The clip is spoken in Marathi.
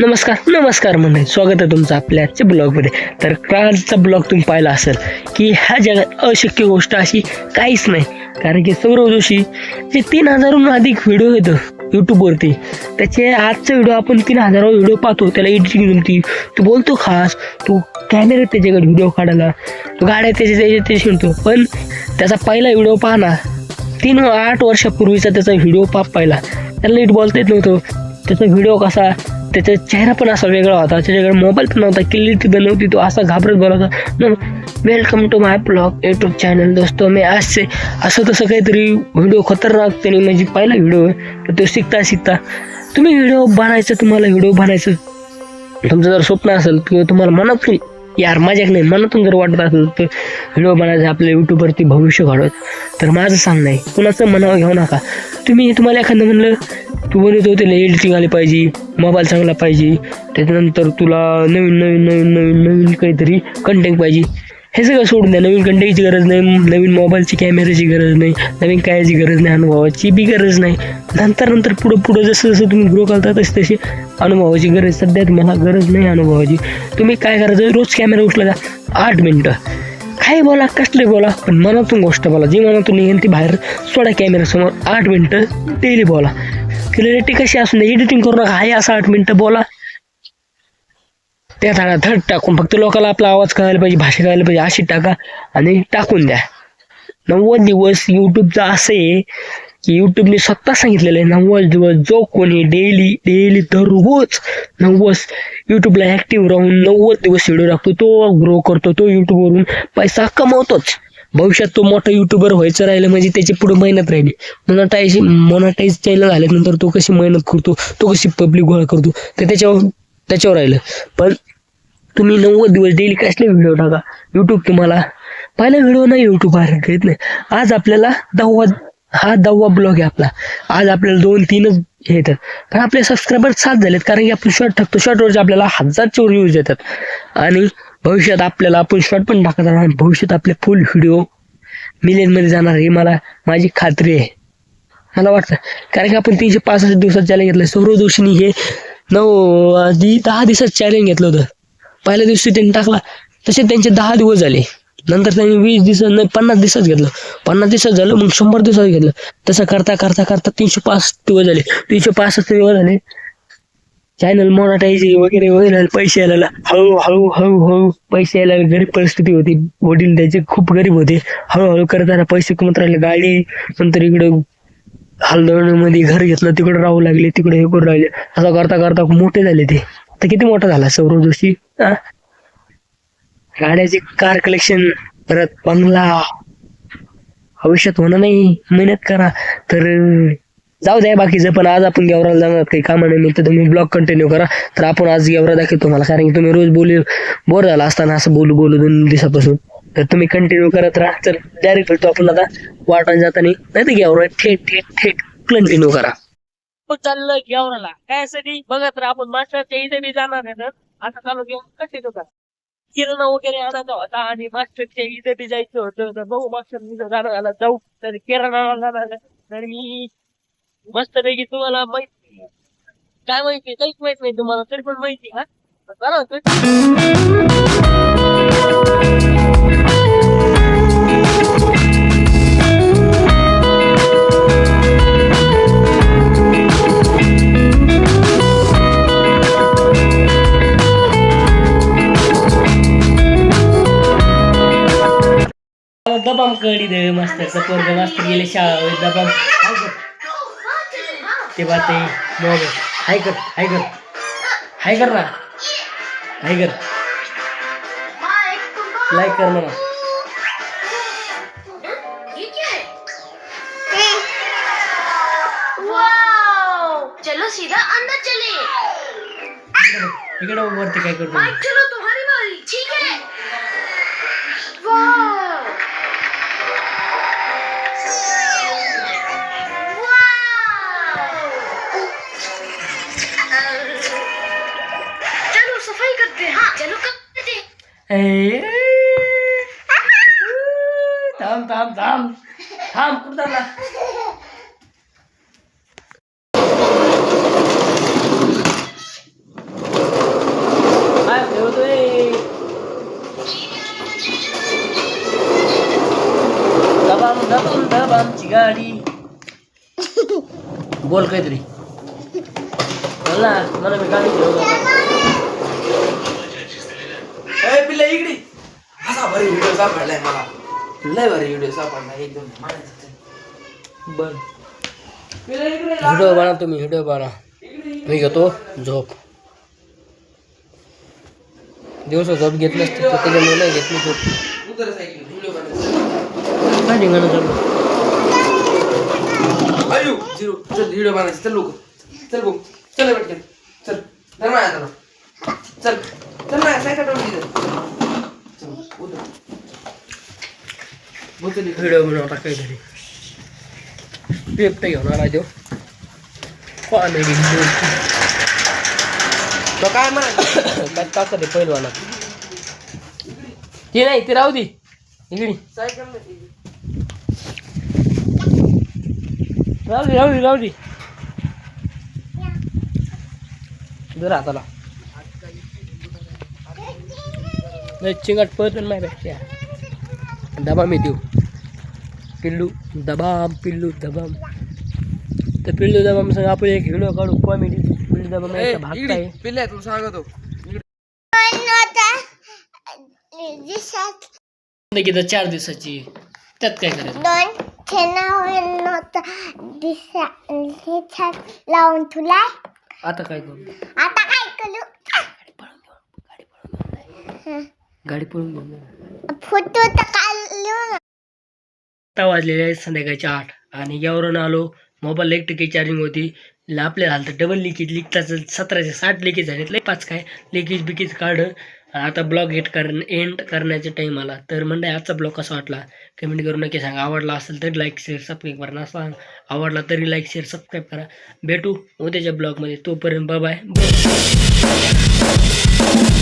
नमस्कार नमस्कार म्हणणे स्वागत आहे तुमचं आपल्या आजच्या ब्लॉगमध्ये. तर कालचा ब्लॉग तुम्ही पाहिला असेल की ह्या जगात अशक्य गोष्ट अशी काहीच नाही. कारण की सौरव जोशी जे तीन हजारहून अधिक व्हिडिओ येतं यूट्यूबवरती त्याचे आजचा व्हिडिओ आपण तीन हजारावर व्हिडिओ पाहतो त्याला एडिटिंग जमती तू बोलतो खास तू कॅमेरा त्याच्याकडे व्हिडिओ काढायला तू गाड्या त्याच्या त्याच्या ते शिणतो पण त्याचा पहिला व्हिडिओ पाहा ना तीन आठ वर्षापूर्वीचा त्याचा व्हिडिओ पाप पाहिला. त्याला नीट बोलता येत नव्हतं. त्याचा व्हिडिओ कसा त्याचा चेहरा पण असा वेगळा होता. त्याच्याकडे मोबाईल पण नव्हता. क्लिअरिटी पण नव्हती. तो असा घाबरत बोलायचा welcome to my blog YouTube channel दोस्तो मी आजचे असं तसं काहीतरी व्हिडिओ खतरनाक त्यांनी म्हणजे पहिला व्हिडिओ आहे. तर तो शिकता शिकता तुम्ही व्हिडिओ बनायचं तुम्हाला व्हिडिओ बनायचं. तुमचं जर स्वप्न असेल किंवा तुम्हाला मनातून यार माझ्याक नाही मनातून जर वाटत असेल तर व्हिडिओ बनायचं आपल्या यूट्यूबवरती भविष्य घडवत. तर माझं सांगणं आहे कुणाचं मनावर घेऊ नका. तुम्ही तुम्हाला एखादं म्हणलं तू म्हणत होते ना एडिटिंग आली पाहिजे मोबाईल चांगला पाहिजे. त्याच्यानंतर तुला नवीन नवीन नवीन नवीन नवीन काहीतरी कंटेंट पाहिजे. हे सगळं सोडून द्या. नवीन कंटेंटची गरज नाही नवीन मोबाईलची कॅमेऱ्याची गरज नाही नवीन कायची गरज नाही अनुभवाची बी गरज नाही. नंतर नंतर पुढं पुढं जसं जसं तुम्ही ग्रो करता तशी तशी अनुभवाची गरज सध्या तुम्हाला गरज नाही अनुभवाची. तुम्ही काय करायचं? रोज कॅमेरा उचला जा. आठ मिनटं. काय बोला कसले बोला? पण मनातून गोष्ट बोला. जी मनातून निघेल ती बाहेर. सोडा कॅमेऱ्यासमोर आठ मिनटं. डेली बोला. क्लिअरिटी कशी असून एडिटिंग करू नका आहे असं आठ मिनटं बोला. त्या थाळा धड टाकून फक्त लोकांना आपला आवाज कळायला पाहिजे भाषा कळायला पाहिजे अशी टाका आणि टाकून द्या. नव्वद दिवस यूट्यूबचा असं आहे की यूट्यूबने स्वतः सांगितलेलं आहे नव्वद दिवस जो कोणी डेली डेली दररोज नव्वद यूट्यूबला ॲक्टिव्ह राहून नव्वद दिवस व्हिडिओ टाकतो तो ग्रो करतो तो यूट्यूबवरून पैसा कमवतोच. भविष्यात तो मोठा युट्यूबर व्हायचं राहिलं म्हणजे त्याची पुढे मेहनत राहिली. मोनाटाईज मोनटाईज चॅनल झाल्यानंतर तो कशी मेहनत करतो तो कशी पब्लिक गोळा करतो ते त्याच्यावर त्याच्यावर राहिलं. पण तुम्ही नव्वद दिवस डेली कसले व्हिडिओ टाका. यूट्यूब तुम्हाला पहिला व्हिडिओ नाही यूट्यूब आहे घेत नाही. आज आपल्याला दहावा हा दहावा ब्लॉग आहे आपला. आज आपल्याला दोन तीनच हे येतात. पण आपले सबस्क्रायबर सात झालेत कारण की आपण शॉर्ट टाकतो. शॉर्टवरचे आपल्याला हजारचे व्ह्यूज येतात. आणि भविष्यात आपल्याला आपण शॉर्ट पण टाकत राहणार भविष्यात आपले फुल व्हिडिओ मिलियनमध्ये जाणार ही मला माझी खात्री आहे. मला वाटतं. कारण की आपण तीनशे पासष्ट दिवसात चॅलेंज घेतलं. सौरव जोशीनी हे नऊ आधी दहा दिवसात चॅलेंज घेतलं होतं. पहिल्या दिवशी त्यांनी टाकला. तसे त्यांचे दहा दिवस झाले. नंतर त्यांनी वीस दिवसात नाही पन्नास दिवसात घेतलं. पन्नास दिवसात झालं मग शंभर दिवसात घेतलं. तसं करता करता करता तीनशे पासष्ट दिवस झाले. तीनशे पासष्ट दिवस झाले. चॅनल मोनाटायची वगैरे वगैरे पैसे यायला हळू हळू हळू हळू पैसे यायला गरीब परिस्थिती होती. वडील त्याचे खूप गरीब होते. हळूहळू करताना पैसे कमत राहिले. गाडी नंतर इकडं मध्ये घर घेतलं. तिकडे राहू लागले. तिकडे हे करू राहिले असं करता करता मोठे झाले ते. आता किती मोठा झाला? सौरव जोशी? गाड्याचे कार कलेक्शन परत बंगला. आयुष्यात होणार नाही. मेहनत करा. तर जाऊ द्या बाकीचं पण आज आपण गेवराला जाणार काही कामानिमित्त तुम्ही ब्लॉग कंटिन्यू करा. तर आपण आज गेवरा दाखवतो तुम्हाला कारण की तुम्ही रोज बोलू बोर झाला असताना असं बोलू बोलू दोन दिवसापासून. तर तुम्ही कंटिन्यू करत राहा. तर डायरेक्ट भेटतो आपण आता वाटण जाताना. नाही तर गेवरा थेट थेट थेट कंटिन्यू करा. हो, चाललं गेवराला. काय साठी बघत राहा आपण मास्टरच्या इथे बी जाणार आहे तर. आता चालू घेऊन कंटिन्यू करा किराणा वगैरे आणायचा होता आणि मास्टरच्या इथे बी जायचं होतं. तर बघू मास्टर जाणार आला जाऊ. तर किराणा जाणार तर मी मस्त पैकी तुम्हाला माहिती काय माहिती? काहीच माहीत नाही तुम्हाला तरी पण माहिती हा? दबाम कडी दे मास्तर पोरग मास्तर गेले शाळा दबाम. ते बात मोबाईल हाय कर हाय कर. हाय कर ना. हाय कर. लाईक कर म्हणा चलो सीधा अंदर चले इकडे वरती काय करतो? 아, 에이. 다음 다음 다음 다음 꿀달라. 아 배우도에. 다밤 다밤 다밤 지가리. बोल कहीं तरी बोलना भारी व्हिडिओ सापडलाय मला. लय भारी व्हिडिओ सापडला एकदम बर. व्हिडिओ बनवा तुम्ही व्हिडिओ बनवा मी घेतो झोप. दिवस झोप घेत नसते तर त्याच्यामुळे नाही घेत मी झोप. काय धिंगाणं चालू आयु झिरो. चल व्हिडिओ बनायचं चल लोक चल भाऊ. चल चल. माझ्या चला. चल चल माझ्या सायकल टाकून दे. चल उतर उतर इकडे. व्हिडिओ बनवता काहीतरी पेपट घेऊन आला देव कॉमेडी तो काय म्हणायचं काय ताकद आहे पहिलवाना ते नाही ते राहू दे इकडे सायकल नाही. राहू दे राहू दे राहू दे जर हाताला लय चिंगाट पळतो ना माझ्यापेक्षा दबाम येतो पिल्लू दबाम पिल्लू दबाम तर पिल्लू दबाम संग आपण एक व्हिडिओ काढू कॉमेडी पिल्लू दबाम भाग तुला सांगतो चार दिवसाची त्यात काय करायचं दोन छेना नव्हतं दिसा लावून तुला आता काय करू आता काय करू गाडी पळून घेऊन जा. फोटो तर काढलो. ना आता वाजलेले आहेत संध्याकाळचे आठ आणि यावरून आलो. मोबाईल एक टक्के चार्जिंग होती. ल- आपल्याला झालं तर डबल लिकेज लिकताच सतराशे साठ लिकेज झालेत लई पाच काय. लिकेज बिकेज काढ. आता ब्लॉग एट कर एंड करण्याचा टाईम आला. तर म्हणजे आजचा ब्लॉग कसा वाटला? कमेंट करून नक्की सांगा. आवडला असेल तर लाईक शेअर सबस्क्राईब करा. सांग आवडला तरी लाईक शेअर सबस्क्राईब करा. भेटू उद्याच्या ब्लॉगमध्ये तोपर्यंत बाय बाय